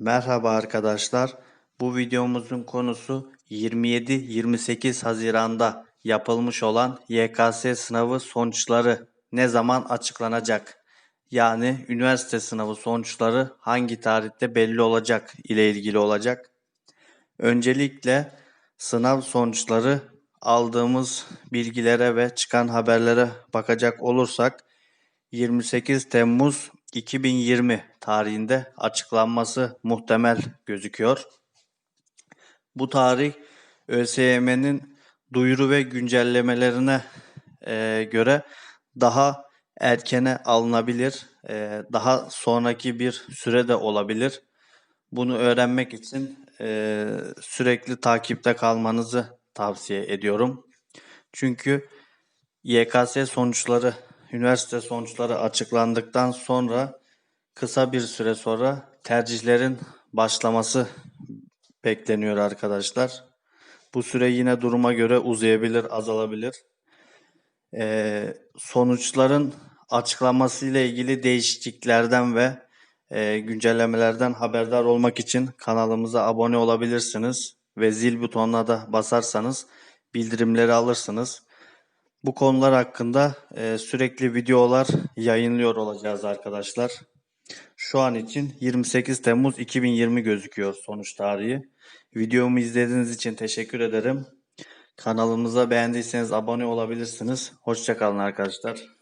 Merhaba arkadaşlar. Bu videomuzun konusu 27-28 Haziran'da yapılmış olan YKS sınavı sonuçları ne zaman açıklanacak? Yani üniversite sınavı sonuçları hangi tarihte belli olacak ile ilgili olacak. Öncelikle sınav sonuçları aldığımız bilgilere ve çıkan haberlere bakacak olursak 28 Temmuz 2020 tarihinde açıklanması muhtemel gözüküyor. Bu tarih ÖSYM'nin duyuru ve güncellemelerine e, göre daha erkene alınabilir, e, daha sonraki bir süre de olabilir. Bunu öğrenmek için e, sürekli takipte kalmanızı tavsiye ediyorum. Çünkü YKS sonuçları, üniversite sonuçları açıklandıktan sonra kısa bir süre sonra tercihlerin başlaması bekleniyor arkadaşlar. Bu süre yine duruma göre uzayabilir, azalabilir. Ee, sonuçların açıklaması ile ilgili değişikliklerden ve e, güncellemelerden haberdar olmak için kanalımıza abone olabilirsiniz ve zil butonuna da basarsanız bildirimleri alırsınız. Bu konular hakkında e, sürekli videolar yayınlıyor olacağız arkadaşlar. Şu an için 28 Temmuz 2020 gözüküyor sonuç tarihi. Videomu izlediğiniz için teşekkür ederim. Kanalımıza beğendiyseniz abone olabilirsiniz. Hoşçakalın arkadaşlar.